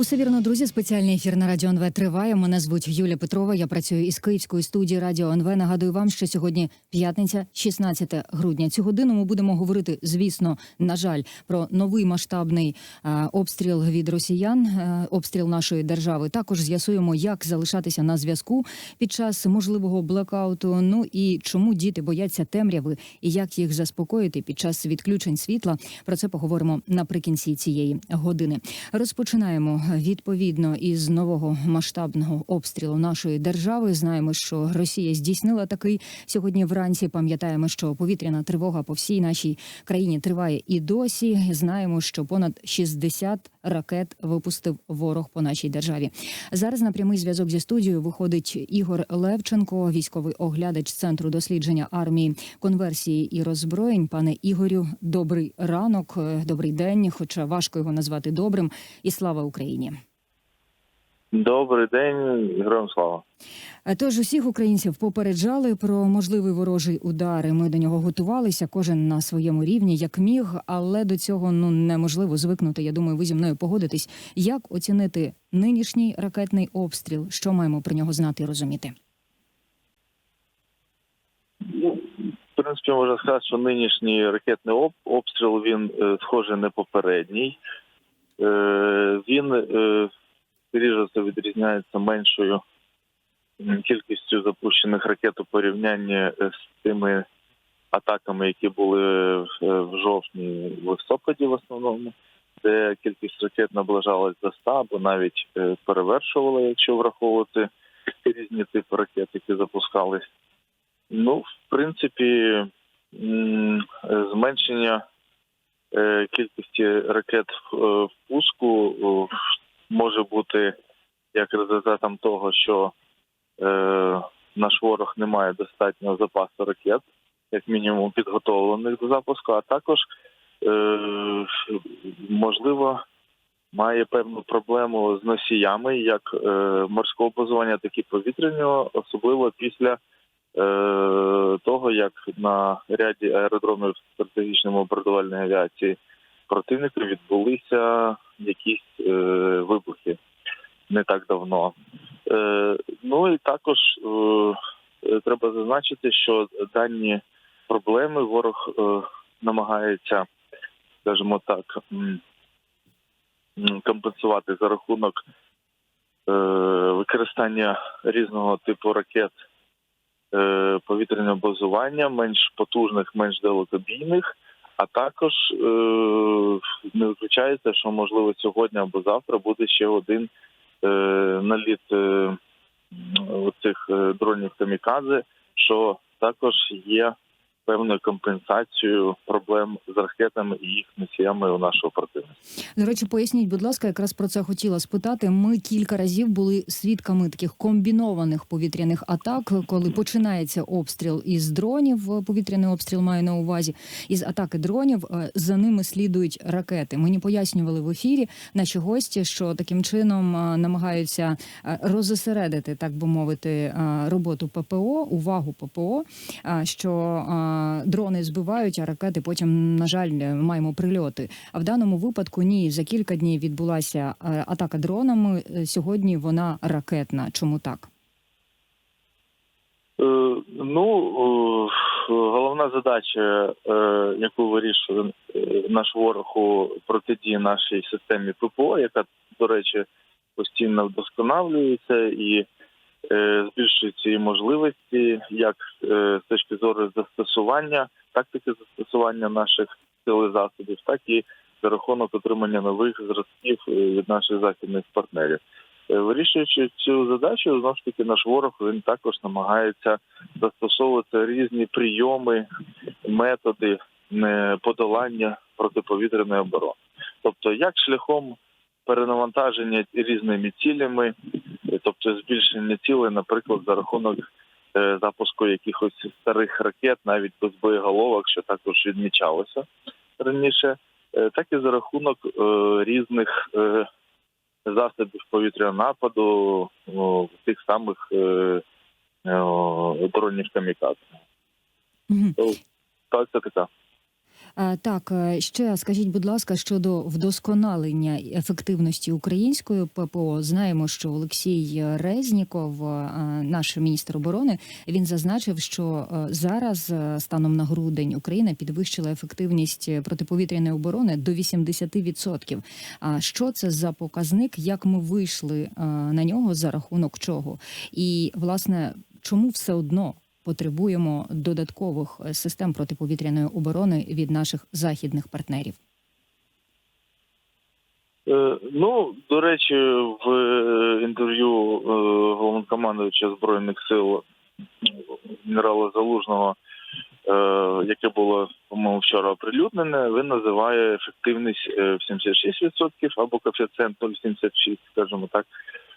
Усе вірно, друзі. Спеціальний ефір на радіо НВ триває. Мене звуть Юля Петрова. Я працюю із Київської студії Радіо НВ. Нагадую вам, що сьогодні п'ятниця, 16 грудня. Цю годину ми будемо говорити, звісно, на жаль, про новий масштабний е, обстріл від росіян, е, обстріл нашої держави. Також з'ясуємо, як залишатися на зв'язку під час можливого блекауту. Ну і чому діти бояться темряви, і як їх заспокоїти під час відключень світла. Про це поговоримо наприкінці цієї години. Розпочинаємо відповідно із нового масштабного обстрілу нашої держави. Знаємо, що Росія здійснила такий сьогодні вранці. Пам'ятаємо, що повітряна тривога по всій нашій країні триває і досі. Знаємо, що понад 60 ракет випустив ворог по нашій державі. Зараз на прямий зв'язок зі студією виходить Ігор Левченко, військовий оглядач центру дослідження армії, конверсії і роззброєнь. Пане Ігорю, добрий ранок, добрий день. Хоча важко його назвати добрим. І слава Україні. Добрий день, героям слава. Тож усіх українців попереджали про можливий ворожий удар. і Ми до нього готувалися, кожен на своєму рівні, як міг, але до цього ну неможливо звикнути. Я думаю, ви зі мною погодитесь. Як оцінити нинішній ракетний обстріл? Що маємо про нього знати і розуміти? Ну, в принципі, можна сказати, що нинішній ракетний обстріл він е, схожий на попередній. Е, він е, все відрізняється меншою кількістю запущених ракет у порівнянні е, з тими атаками, які були в, жовтні в листопаді в основному, де кількість ракет наближалась до 100 або навіть перевершувала, якщо враховувати різні типи ракет, які запускались. Ну, в принципі, зменшення кількості ракет в е, пуску може бути як результатом того, що е, наш ворог не має достатнього запасу ракет, як мінімум підготовлених до запуску, а також е, можливо має певну проблему з носіями, як е, морського базування, так і повітряного, особливо після е, того, як на ряді аеродромів стратегічно-бомбардувальної авіації противника відбулися якісь е, вибухи не так давно. Е, ну і також е, е, треба зазначити, що дані проблеми ворог е, намагається, скажімо так, компенсувати за рахунок е, використання різного типу ракет е, повітряного базування, менш потужних, менш далекобійних. А також е, не виключається, що можливо сьогодні або завтра буде ще один е, наліт е, цих е, дронів камікадзе, що також є певною компенсацією проблем з ракетами і їх носіями у нашого противника. До речі, поясніть, будь ласка, якраз про це хотіла спитати. Ми кілька разів були свідками таких комбінованих повітряних атак, коли починається обстріл із дронів. е, Повітряний обстріл маю на увазі. Із атаки дронів е, за ними слідують ракети. Мені пояснювали в ефірі наші гості, що таким чином е, намагаються розосередити, так би мовити, роботу ППО, увагу ППО. Що дрони збивають, а ракети потім, на жаль, е, маємо прильоти. А в даному випадку ні, за кілька днів відбулася е, атака дронами. Е, Сьогодні вона ракетна. Чому так? Е, Ну, е, головна задача, е, яку вирішує е, наш ворог у протидії нашій системі ППО, яка, до речі, постійно вдосконалюється і е, збільшується її можливості, як е, з точки зору застосування, тактики застосування наших сил і засобів, так і за рахунок отримання нових зразків е, від наших західних партнерів. Вирішуючи цю задачу, знову ж таки, наш ворог він також намагається застосовувати різні прийоми, методи подолання протиповітряної оборони. Тобто, як шляхом перенавантаження різними цілями, тобто збільшення цілей, наприклад, за рахунок е, запуску якихось старих ракет, навіть без боєголовок, що також відмічалося раніше, е, так і за рахунок е, різних засобів повітряного нападу о, тих самих дронів камікадзе. Мгм. Так, це така. Так, е, ще скажіть, будь ласка, щодо вдосконалення ефективності української ППО. Знаємо, що Олексій Резніков, е, наш міністр оборони, він зазначив, що е, зараз станом на грудень Україна підвищила ефективність протиповітряної оборони до 80%. А що це за показник? Як ми вийшли на нього за рахунок чого? І власне, чому все одно потребуємо додаткових е, систем протиповітряної оборони від наших західних партнерів? Е, Ну, до речі, в е, інтерв'ю головнокомандуюча збройних сил генерала Залужного, яке було по-моєму вчора оприлюднене, він називає ефективність в 76% або коефіцієнт 0,76, скажімо так.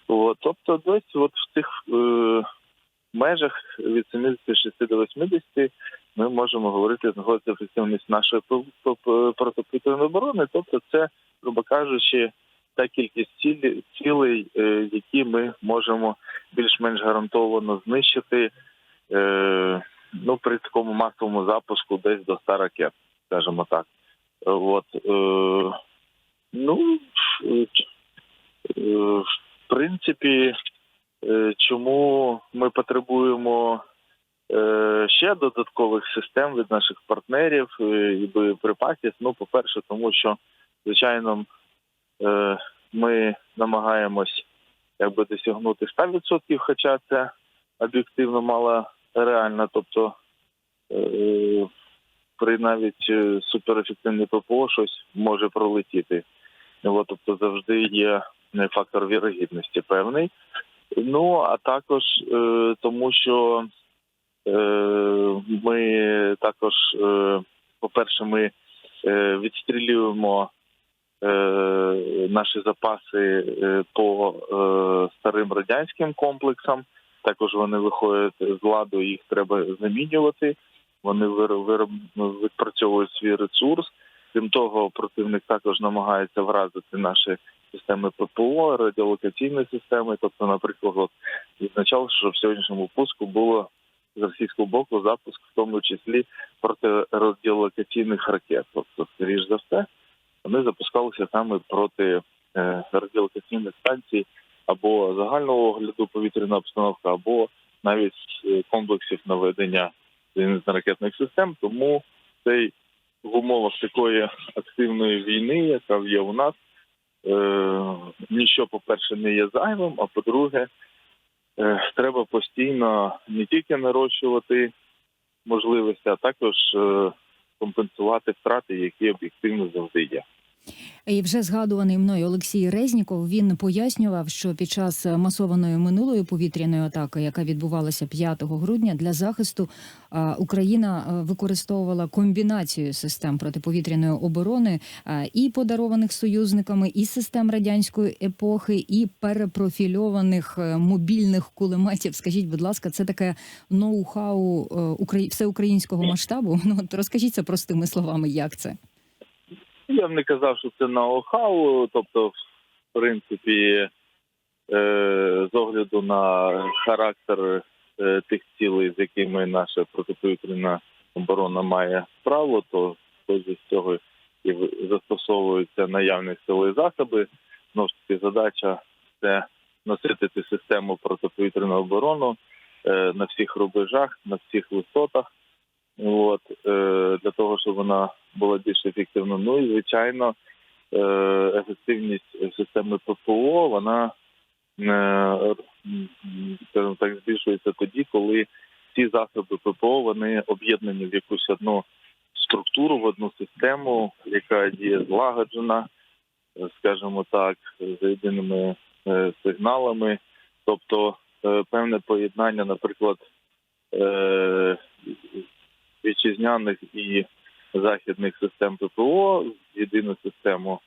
От, тобто, десь от в цих е, межах від 76 до 80 ми можемо говорити знаходиться ефективність нашої протиповітряної оборони. Тобто, це, грубо кажучи, та кількість цілей, е, які ми можемо більш-менш гарантовано знищити е, ну, при такому масовому запуску десь до 100 ракет, скажімо так. От, е, ну, в принципі, чому ми потребуємо е, ще додаткових систем від наших партнерів е, і боєприпасів. Ну, по-перше, тому що, звичайно, е, ми намагаємось якби досягнути 100%, хоча це об'єктивно мало реально. Тобто е, при навіть е, суперефективній ППО щось може пролетіти. Тобто завжди є е, фактор вірогідності певний. Ну а також е, тому, що е, ми також, е, по-перше, ми е, відстрілюємо е, наші запаси е, по е, старим радянським комплексам. Також вони виходять з ладу, їх треба замінювати. Вони вир- вироб- відпрацьовують свій ресурс. Крім того, противник також намагається вразити наші системи ППО, радіолокаційні системи. Тобто, наприклад, відзначав, що в сьогоднішньому пуску було з російського боку запуск, в тому числі протирадіолокаційних ракет. Тобто, скоріш за все, вони запускалися саме проти е, радіолокаційних станцій або загального огляду повітряна обстановка, або навіть е, комплексів наведення зенітно-ракетних систем. Тому цей в умовах такої активної війни, яка є у нас, е, нічого, по-перше, не є зайвим, а по-друге, е, треба постійно не тільки нарощувати можливості, а також е, компенсувати втрати, які об'єктивно завжди є. І вже згадуваний мною Олексій Резніков він пояснював, що під час масованої минулої повітряної атаки, яка відбувалася 5 грудня, для захисту Україна використовувала комбінацію систем протиповітряної оборони і подарованих союзниками, і систем радянської епохи, і перепрофільованих е, мобільних кулеметів. Скажіть, будь ласка, це таке ноу-хау е, всеукраїнського масштабу? Ну от розкажіть це простими словами, як це? Я б не казав, що це ноу-хау, тобто, в принципі, е, з огляду на характер е, тих цілей, з якими наша протиповітряна оборона має справу, то з цього і застосовуються наявні сили засоби. Знову ж таки, задача це наситити систему протиповітряної оборони е, на всіх рубежах, на всіх висотах. От е, для того, щоб вона була більш ефективною. Ну і звичайно, е, ефективність системи ППО вона е, скажімо так збільшується тоді, коли ці засоби ППО вони об'єднані в якусь одну структуру, в одну систему, яка є злагоджена, скажімо так, за єдиними сигналами. Тобто певне поєднання, наприклад, е, вітчизняних і західних систем ППО в єдину систему.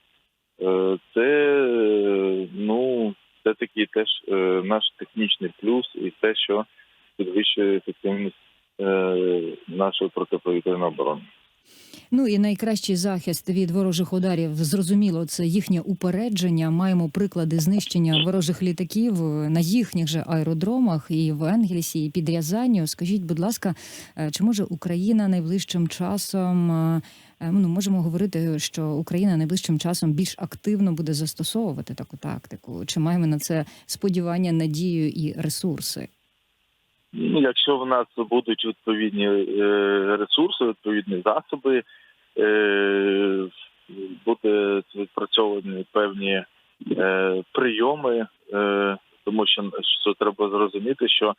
Е, Це е, ну це такий теж е, наш технічний плюс і те, що підвищує ефективність нашої протиповітряної оборони. Ну і найкращий захист від ворожих ударів зрозуміло, це їхнє упередження. Маємо приклади знищення ворожих літаків на їхніх же аеродромах і в Енгельсі, і під Рязанню. Скажіть, будь ласка, е, чи може Україна найближчим часом е, е, ну можемо говорити, що Україна найближчим часом більш активно буде застосовувати таку тактику? Чи маємо на це сподівання, надію і ресурси? Ну, якщо в нас будуть відповідні е, ресурси, відповідні засоби, е, буде відпрацьовані певні е, прийоми, тому що, що треба зрозуміти, що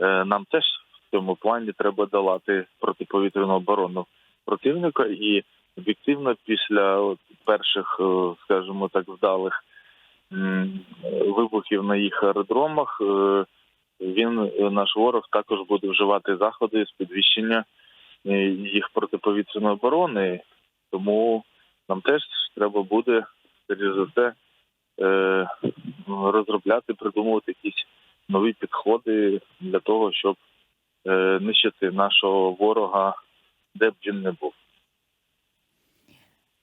нам теж в цьому плані треба долати протиповітряну оборону противника, і об'єктивно після перших, скажімо так, вдалих вибухів на їх аеродромах. Він е, наш ворог також буде вживати заходи з підвищення е, їх протиповітряної оборони. Тому нам теж треба буде за все е, розробляти, придумувати якісь нові підходи для того, щоб нищити нашого ворога, де б він не був.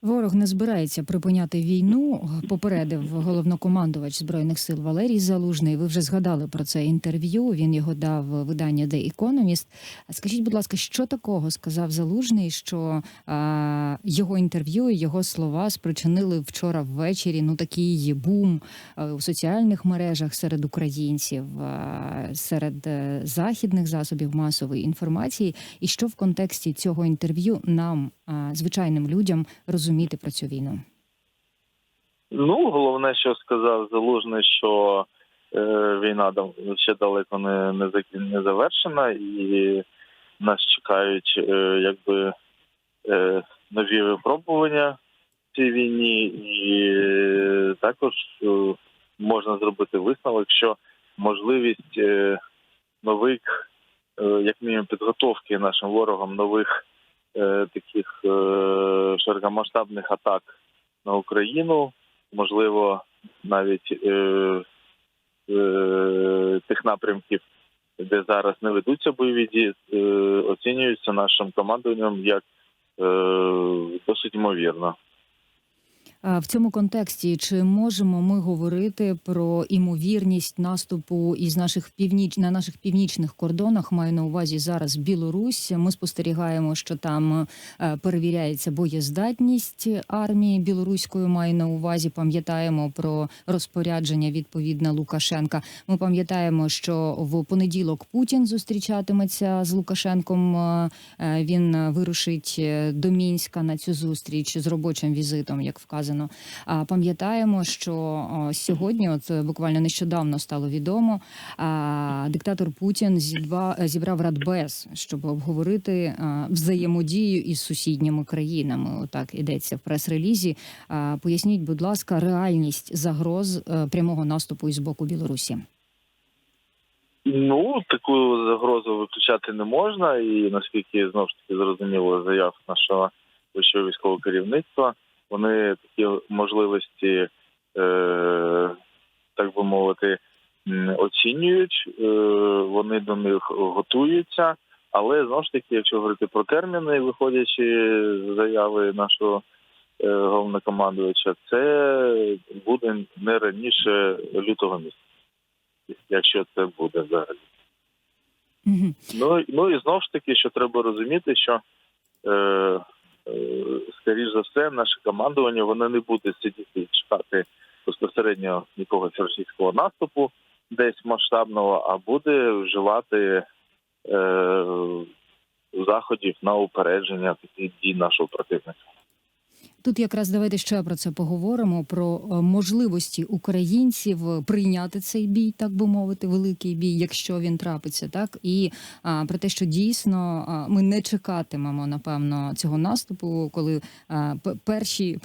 Ворог не збирається припиняти війну. Попередив головнокомандувач збройних сил Валерій Залужний. Ви вже згадали про це інтерв'ю. Він його дав видання The Economist. Скажіть, будь ласка, що такого сказав Залужний, що а, його інтерв'ю, його слова спричинили вчора ввечері ну такий бум у соціальних мережах серед українців, серед е, західних засобів масової інформації, і що в контексті цього інтерв'ю нам, звичайним людям, розуміти про цю війну? Ну, головне, що сказав Залужний, що е, війна ще далеко не, не, не завершена, і нас чекають е, якби е, нові випробування в цій війні, і е, також е, можна зробити висновок, що можливість е, нових, е, як мінімум, підготовки нашим ворогам нових е, таких е, широкомасштабних атак на Україну, можливо, навіть е, е, тих напрямків, де зараз не ведуться бойові дії, е, оцінюються нашим командуванням як е, досить ймовірно. А В цьому контексті чи можемо ми говорити про імовірність наступу із наших північ на наших північних кордонах? Маю на увазі зараз Білорусь. Ми спостерігаємо, що там е, перевіряється боєздатність армії білоруської. Маю на увазі, пам'ятаємо про розпорядження відповідне Лукашенка. Ми пам'ятаємо, що в понеділок Путін зустрічатиметься з Лукашенком. Е, е, Він вирушить е, до Мінська на цю зустріч з робочим візитом, як вказано. А пам'ятаємо, що сьогодні, от буквально нещодавно стало відомо, диктатор Путін зібрав, Радбез, щоб обговорити взаємодію із сусідніми країнами. Отак ідеться в прес-релізі. Поясніть, будь ласка, реальність загроз е, прямого наступу із боку Білорусі. Ну, таку загрозу виключати не можна, і наскільки знову ж таки зрозуміло заяв нашого вищого військового керівництва, вони такі можливості, е, так би мовити, оцінюють, е, вони до них готуються. Але знову ж таки, якщо говорити про терміни, виходячи з заяви нашого е, головнокомандувача, це буде не раніше лютого місяця якщо це буде взагалі. Угу. Ну, ну і знову ж таки, що треба розуміти, що е, скоріш за все, наше командування воно не буде сидіти чекати безпосередньо якогось російського наступу десь масштабного, а буде вживати е, заходів на упередження таких дій нашого противника. Тут якраз давайте ще про це поговоримо: про е, можливості українців прийняти цей бій, так би мовити, великий бій, якщо він трапиться, так і а, про те, що дійсно а, ми не чекатимемо напевно цього наступу, коли а, перші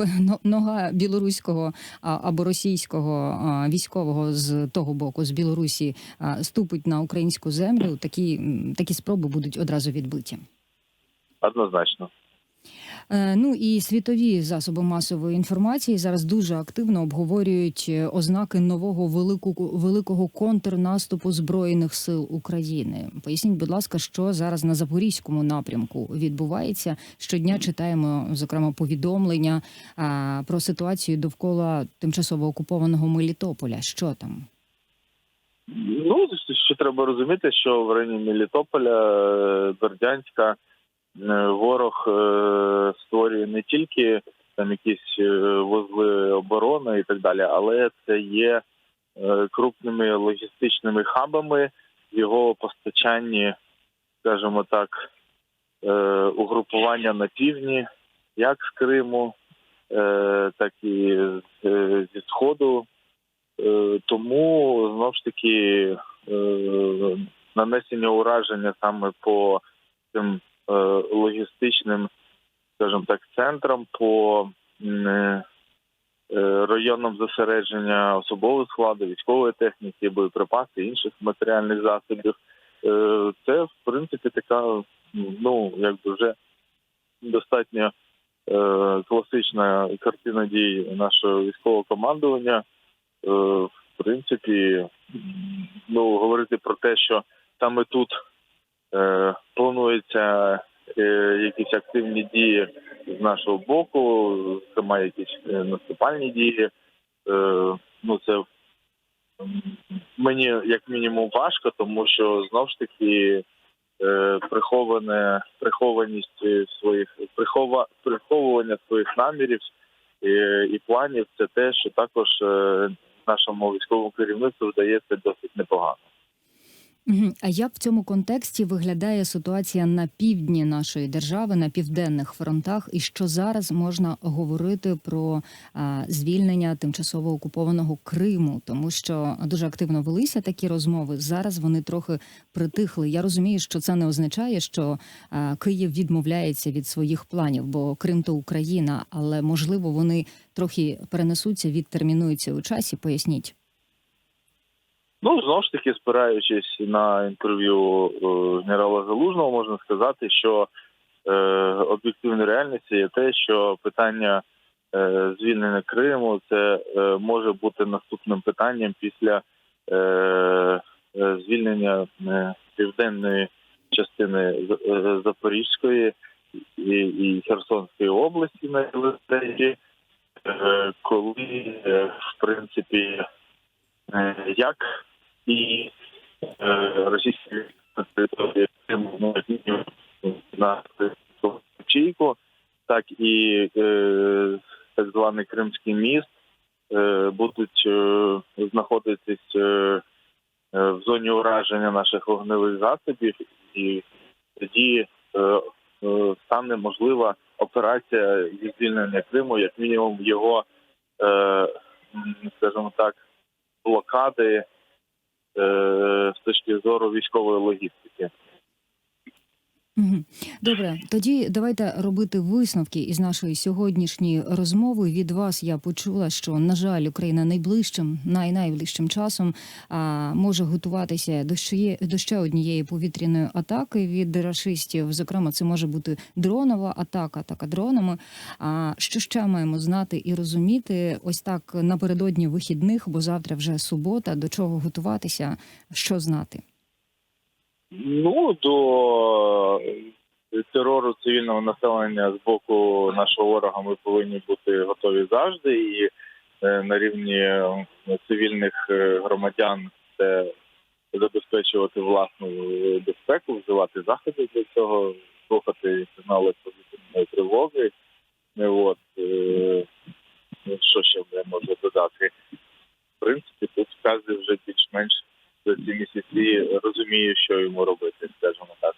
нога білоруського а, або російського а, військового з того боку, з Білорусі, а, ступить на українську землю. Такі, такі спроби будуть одразу відбиті. Однозначно. Е, Ну і світові засоби масової інформації зараз дуже активно обговорюють е, ознаки нового великого великого контрнаступу збройних сил України. Поясніть, будь ласка, що зараз на запорізькому напрямку відбувається. Щодня читаємо зокрема повідомлення про ситуацію довкола тимчасово окупованого Мелітополя. Що там? Ну, що треба розуміти, що в районі Мелітополя, е, Бердянська ворог е, створює не тільки там якісь е, вузли оборони і так далі, але це є е, крупними логістичними хабами в його постачанні, скажімо так, е, угрупування на півдні, як з Криму, е, так і е, зі Сходу. Е, Тому знов ж таки е, нанесення ураження саме по цим е, логістичним, скажімо так, центрам, по е, е, районам зосередження особового складу, військової техніки, боєприпаси, інших матеріальних засобів. Е, Це в принципі така, ну якби вже достатньо е, класична картина дій нашого військового командування. Е, В принципі, ну говорити про те, що саме тут е, планується е, якісь активні дії з нашого боку, зокрема якісь е, наступальні дії. Е, ну це мені як мінімум важко, тому що знов ж таки е, приховане прихованість е, своїх прихова приховування своїх намірів е, і планів це те, що також е, нашому військовому керівництву вдається досить непогано. А як в цьому контексті виглядає ситуація на півдні нашої держави, на південних фронтах, і що зараз можна говорити про а, звільнення тимчасово окупованого Криму, тому що дуже активно велися такі розмови. Зараз вони трохи притихли. Я розумію, що це не означає, що а, Київ відмовляється від своїх планів, бо Крим то Україна, але можливо вони трохи перенесуться, відтермінуються у часі. Поясніть. Ну знову ж таки, спираючись на інтерв'ю е, генерала Залужного, можна сказати, що е, об'єктивною реальністю є те, що питання е, звільнення Криму це е, може бути наступним питанням після е, е, звільнення е, південної частини Запорізької і, і Херсонської області на е, коли в принципі як і е, території Криму можуть мінімум на Чийку, так і е, так званий Кримський міст е, будуть е, знаходитись е, е, в зоні ураження наших вогневих засобів, і тоді е, е, стане можлива операція звільнення Криму, як мінімум його, е, скажімо так, блокади е, з точки зору військової логістики. Добре, тоді давайте робити висновки із нашої сьогоднішньої розмови. Від вас я почула, що на жаль, Україна найближчим, най-найближчим часом а, може готуватися до ще, до ще однієї повітряної атаки від рашистів. Зокрема, це може бути дронова атака, атака дронами. А що ще маємо знати і розуміти? Ось так напередодні вихідних, бо завтра вже субота. До чого готуватися? Що знати? Ну до е, терору цивільного населення з боку нашого ворога ми повинні бути готові завжди. І е, на рівні е, цивільних громадян це забезпечувати власну безпеку, вживати заходи для цього, слухати сигнали повітряної тривоги. Е, От що ще я можу додати? В принципі, тут кожен вже більш-менш розуміє, що йому робити, скажімо так.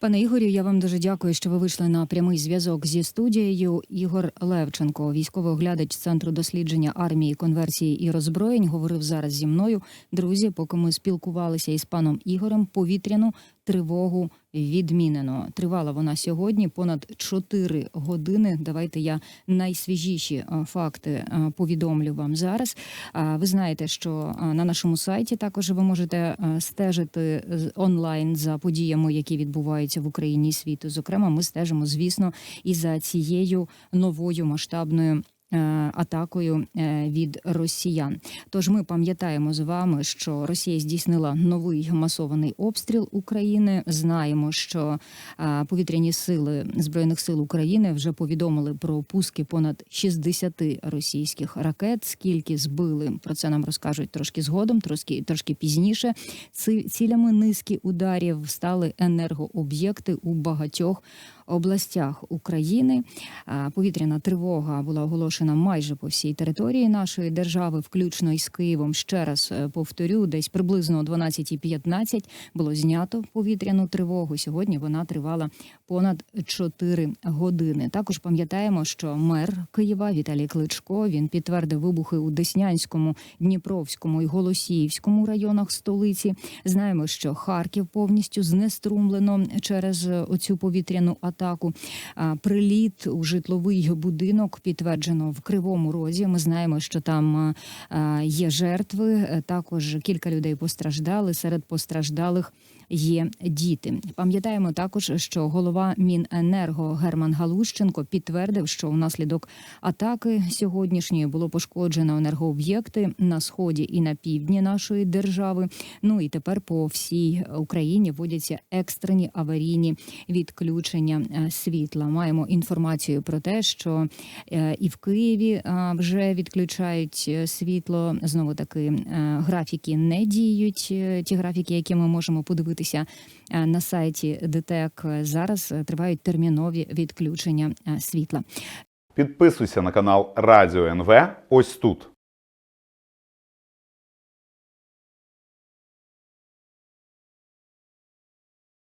Пане Ігорю, я вам дуже дякую, що ви вийшли на прямий зв'язок зі студією. Ігор Левченко, військовий оглядач центру дослідження армії, конверсії і роззброєнь, говорив зараз зі мною. Друзі, поки ми спілкувалися із паном Ігорем, повітряну тривогу відмінено. Тривала вона сьогодні понад 4 години. Давайте я найсвіжіші е, факти е, повідомлю вам зараз. Ви знаєте, що е, на нашому сайті також ви можете стежити онлайн за подіями, які відбуваються в Україні і світу. Зокрема, ми стежимо, звісно, і за цією новою масштабною атакою е, від росіян. Тож ми пам'ятаємо з вами, що Росія здійснила новий масований обстріл України. Знаємо, що е, повітряні сили збройних сил України вже повідомили про пуски понад 60 російських ракет. Скільки збили про це нам розкажуть трошки згодом, трошки трошки пізніше. Ці- Цілями низки ударів стали енергооб'єкти у багатьох областях України. Повітряна тривога була оголошена майже по всій території нашої держави, включно із Києвом. Ще раз е, повторю, десь приблизно о 12.15 було знято повітряну тривогу. Сьогодні вона тривала понад 4 години. Також пам'ятаємо, що мер Києва Віталій Кличко він підтвердив вибухи у Деснянському, Дніпровському і Голосіївському районах столиці. Знаємо, що Харків повністю знеструмлено через е, оцю повітряну атаку. А, Приліт у житловий будинок підтверджено в Кривому Розі. Ми знаємо, що там є жертви. Е, Також кілька людей постраждали. Серед постраждалих є діти. Пам'ятаємо також, що голова Міненерго Герман Галущенко підтвердив, що внаслідок атаки сьогоднішньої було пошкоджено енергооб'єкти на сході і на півдні нашої держави. Ну і тепер по всій Україні вводяться екстрені аварійні відключення е, світла. Маємо інформацію про те, що е, і в Києві вже відключають е, світло. Знову таки графіки не діють. Ті графіки, які ми можемо подивитися е, на сайті ДТЕК. Зараз е, тривають термінові відключення е, світла. Підписуйся на канал Радіо НВ ось тут.